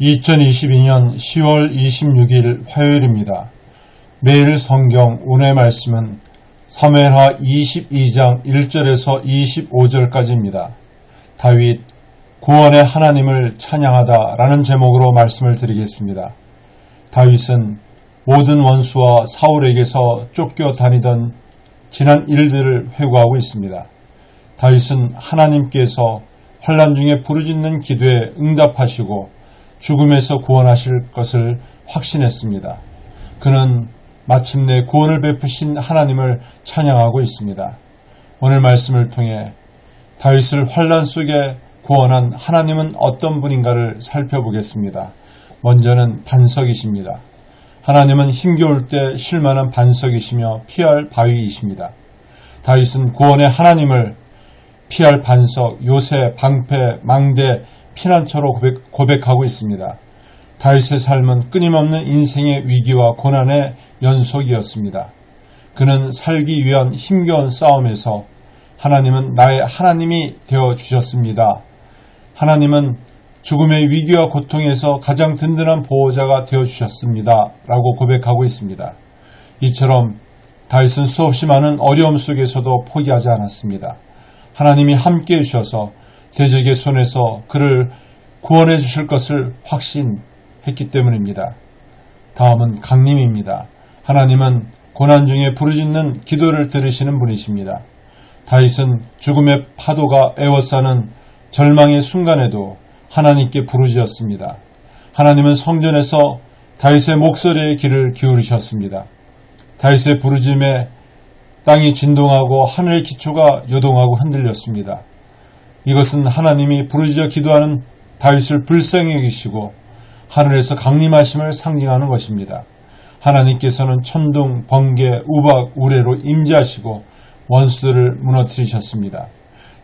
(2022년 10월 26일) 화요일입니다. 매일 성경 오늘의 말씀은 사무엘하 22장 1절에서 25절까지입니다. 다윗 구원의 하나님을 찬양하다 라는 제목으로 말씀을 드리겠습니다. 다윗은 모든 원수와 사울에게서 쫓겨 다니던 지난 일들을 회고하고 있습니다. 다윗은 하나님께서 환란 중에 부르짖는 기도에 응답하시고 죽음에서 구원하실 것을 확신했습니다. 그는 마침내 구원을 베푸신 하나님을 찬양하고 있습니다. 오늘 말씀을 통해 다윗을 환란 속에 구원한 하나님은 어떤 분인가를 살펴보겠습니다. 먼저는 반석이십니다. 하나님은 힘겨울 때 실만한 반석이시며 피할 바위이십니다. 다윗은 구원의 하나님을 피할 반석, 요새, 방패, 망대, 피난처로 고백, 하고 있습니다. 다윗의 삶은 끊임없는 인생의 위기와 고난의 연속이었습니다. 그는 살기 위한 힘겨운 싸움에서 하나님은 나의 하나님이 되어 주셨습니다. 하나님은 죽음의 위기와 고통에서 가장 든든한 보호자가 되어 주셨습니다. 라고 고백하고 있습니다. 이처럼 다윗은 수없이 많은 어려움 속에서도 포기하지 않았습니다. 하나님이 함께 해 주셔서 대적의 손에서 그를 구원해 주실 것을 확신했기 때문입니다. 다음은 강림입니다. 하나님은 고난 중에 부르짖는 기도를 들으시는 분이십니다. 다윗은 죽음의 파도가 에워싸는 절망의 순간에도 하나님께 부르짖었습니다. 하나님은 성전에서 다윗의 목소리에 귀를 기울이셨습니다. 다윗의 부르짖음에 땅이 진동하고 하늘의 기초가 요동하고 흔들렸습니다. 이것은 하나님이 부르짖어 기도하는 다윗을 불쌍히 여기시고 하늘에서 강림하심을 상징하는 것입니다. 하나님께서는 천둥, 번개, 우박, 우레로 임재하시고 원수들을 무너뜨리셨습니다.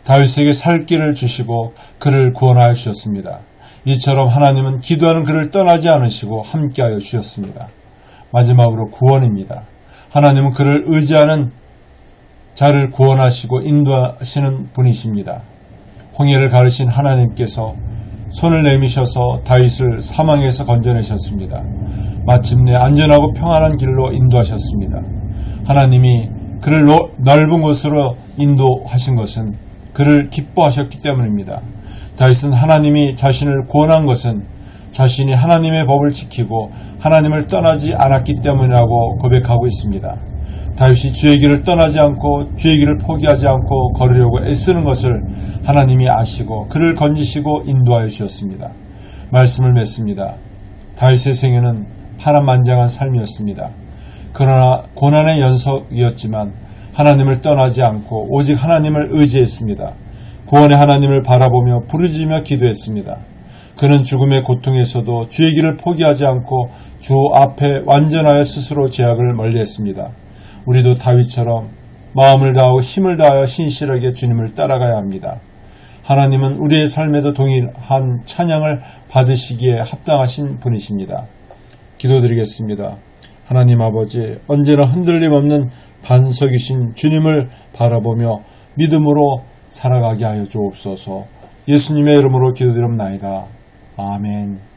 다윗에게 살 길을 주시고 그를 구원하여 주셨습니다. 이처럼 하나님은 기도하는 그를 떠나지 않으시고 함께하여 주셨습니다. 마지막으로 구원입니다. 하나님은 그를 의지하는 자를 구원하시고 인도하시는 분이십니다. 홍해를 가르신 하나님께서 손을 내미셔서 다윗을 사망에서 건져내셨습니다. 마침내 안전하고 평안한 길로 인도하셨습니다. 하나님이 그를 넓은 곳으로 인도하신 것은 그를 기뻐하셨기 때문입니다. 다윗은 하나님이 자신을 구원한 것은 자신이 하나님의 법을 지키고 하나님을 떠나지 않았기 때문이라고 고백하고 있습니다. 다윗이 주의 길을 떠나지 않고 주의 길을 포기하지 않고 걸으려고 애쓰는 것을 하나님이 아시고 그를 건지시고 인도하여 주셨습니다. 말씀을 맺습니다. 다윗의 생애는 파란만장한 삶이었습니다. 그러나 고난의 연속이었지만 하나님을 떠나지 않고 오직 하나님을 의지했습니다. 구원의 하나님을 바라보며 부르짖며 기도했습니다. 그는 죽음의 고통에서도 주의 길을 포기하지 않고 주 앞에 완전하여 스스로 제약을 멀리했습니다. 우리도 다윗처럼 마음을 다하고 힘을 다하여 신실하게 주님을 따라가야 합니다. 하나님은 우리의 삶에도 동일한 찬양을 받으시기에 합당하신 분이십니다. 기도드리겠습니다. 하나님 아버지, 언제나 흔들림 없는 반석이신 주님을 바라보며 믿음으로 살아가게 하여 주옵소서 예수님의 이름으로 기도드립나이다. 아멘.